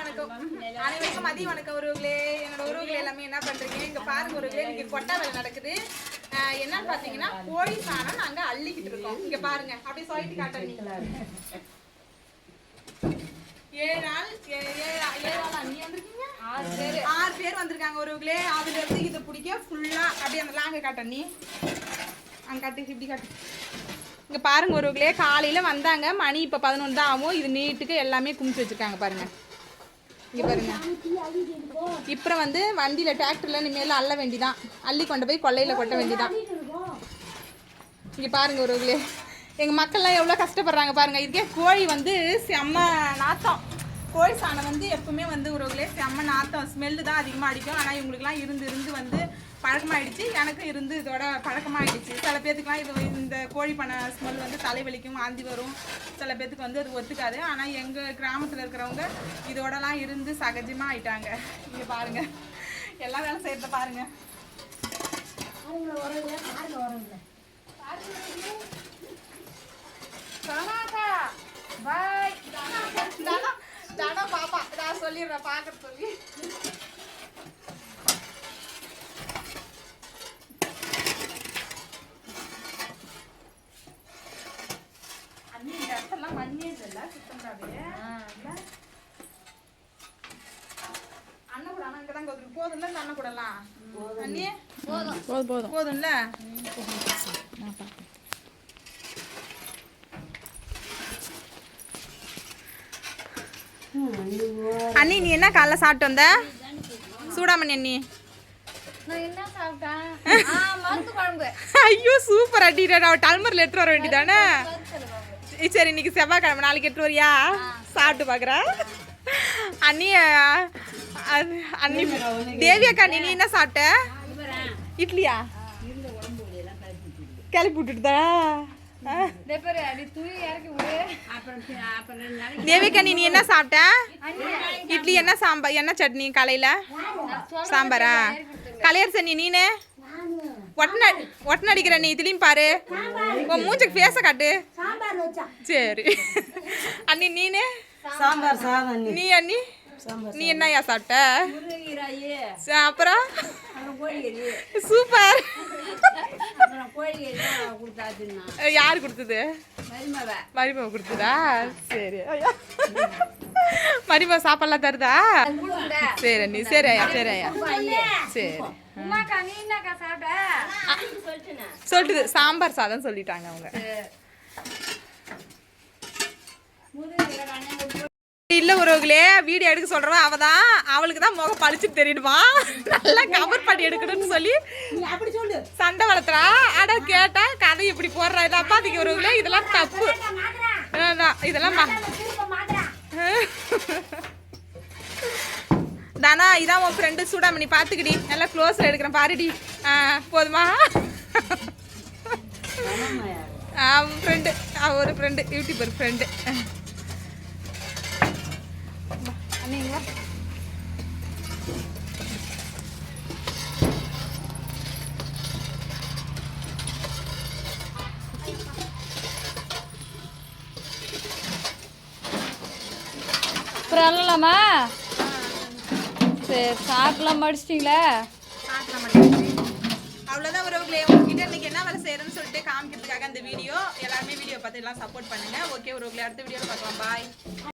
வணக்கம். அனைவருக்கும் மதிய வணக்கம் உறவுகளே. என்னோட உறவுகள் எல்லாமே என்ன பண்றீங்க? இங்க பாருங்க உறவுகளே இன்னைக்கு கொட்டா வேலை நடக்குது. என்னன்னு பாத்தீங்கன்னா கோழி சாணம் நாங்க அள்ளிக்கிட்டு இருக்கோம். இங்க பாருங்க. அப்படியே சொல்லிட்டு காட்டுறீங்க. ஏழு ஏ- ஏழு வந்திருக்கீங்க? ஆறு பேர். வந்திருக்காங்க உறவுகளே. அதுல இருந்து இதை பிடிக்க ஃபுல்லா அப்படியே அந்த லாங்க காட்ட நீ அங்க காட்டு இப்படி காட்டு. இங்க பாருங்க ஒருவர்களே காலையில வந்தாங்க. மணி இப்ப பதினொன்று தான் ஆகும். இது நீட்டுக்கு எல்லாமே குமிச்சு வச்சிருக்காங்க பாருங்க. இங்கே பாருங்க. இப்புறம் வந்து வண்டியில் டிராக்டரில் இனிமேல் அள்ள வேண்டிதான். அள்ளி கொண்டு போய் கொள்ளையில் கொட்ட வேண்டிதான். இங்கே பாருங்கள் ஒருவர்களே எங்கள் மக்கள்லாம் எவ்வளோ கஷ்டப்படுறாங்க பாருங்கள் இதுக்கே கோழி வந்து செம்ம நாத்தம். கோழி சாணம் வந்து எப்பவுமே வந்து ஒருவர்களே செம்ம நாத்தம். ஸ்மெல்லு தான் அதிகமாக அடிக்கும். ஆனால் இவங்களுக்குலாம் இருந்து இருந்து வந்து பழக்கமாயிடுச்சு. எனக்கும் இருந்து இதோட பழக்கமாயிடுச்சு. சில பேர்த்துக்குலாம் இது இந்த கோழி பண்ண ஸ்மெல் வந்து தலைவலிக்கும் வாந்தி வரும். சில பேர்த்துக்கு வந்து அது ஒத்துக்காது. ஆனால் எங்கள் கிராமத்தில் இருக்கிறவங்க இதோடலாம் இருந்து சகஜமாக ஆயிட்டாங்க. இங்கே பாருங்க. எல்லா வேலை செய்கிறத பாருங்க. தனாக்கா பாய் தனா பாப்பா. நான் சொல்லிடுறேன் பார்க்க சொல்லி அண்ணி இந்த இடத்தெல்லாம் மண்ணே இல்லை சுத்தம் அப்படியே அண்ணன் கூட அண்ணன் இங்கே தான் போதும்ல? இந்த அண்ணன் கூடலாம் அண்ணி போதும் போதும் போதும் போதும்ல அண்ணி. நீ என்ன காலைல சாப்பிட்டு வந்த சூடாமணி அண்ணி ஐயோ சூப்பர் அடிடா நான் டல்மரில் எடுத்துட்டு வர வேண்டியதானே? சரி இன்னைக்கு செவ்வாய்க்கிழமை. நாளைக்கு எட்டு வரியா? சாப்பிட்டு பார்க்குறேன் அண்ணி அண்ணி தேவி அக்கா நீ என்ன சாப்பிட்ட? இட்லியா? கிளப்பி விட்டுட்டுதா இதே தேவிகா நீ நீ என்ன சாப்பிட்ட? இட்லி என்ன சாம்பார் என்ன சட்னி காலையில? சாம்பாரா? கலையர் சட்னி நீனு? ஒட்டன ஒட்டன அடிக்கிற நீ இதுலயும் பாரு. உன் மூஞ்சுக்கு ஃபேஸ காட்டு. சரி. அண்ணி நீனு? சாம்பார் சாதம் நீ அண்ணி? நீ என்னய்யா சாப்பிட்ட? அப்புறம்? சூப்பர். யார் கொடுத்தது? மருமவ. மரிமாவை கொடுத்ததா? சரி ஐயா. மரிமா சாப்பாடுலாம் தருதா? சரி அண்ணி சரி ஐயா சரி ஐயா சரி உமாக்கா நீ என்னக்கா சாப்பிட்ட சொல்லிட்டு சாம்பார் சாதம் சொல்லிட்டாங்க அவங்க இல்ல உறவுகளே வீடியோ எடுக்க சொல்றவன் அவ தான் அவளுக்கு தான் முகம் பழிச்சுட்டு தெரியுமா நல்லா கவர் பண்ணி எடுக்கணும்னு சொல்லி அப்படி சொல்லு சண்டை வளர்த்துறா அட கேட்டா கதை இப்படி போடுறா இது அப்பாதிக்கு உறவுகளே இதெல்லாம் தப்பு இதெல்லாம் ம- இதான் உன் ஃப்ரெண்டு சூடாமணி பார்த்துக்கிடி நல்லா க்ளோஸில் எடுக்கிறேன் பாருடி. ஆ போதுமா? அவன் ஃப்ரெண்டு ஒரு ஃப்ரெண்டு யூடியூபர் ஃப்ரெண்டு அண்ணீங்களா அப்புறம் சரி சாப்பிடலாம் மடிச்சிட்டிங்களா? அவ்வளோதான் உறவுகளே. உங்ககிட்ட இன்னைக்கு என்ன வேலை செய்யறேன்னு சொல்லிட்டு காமிக்கிறதுக்காக அந்த வீடியோ. எல்லாருமே வீடியோ பார்த்து எல்லாம் சப்போர்ட் பண்ணுங்க. ஓகே உறவுகளே அடுத்த வீடியோவில் பார்க்கலாம். பாய்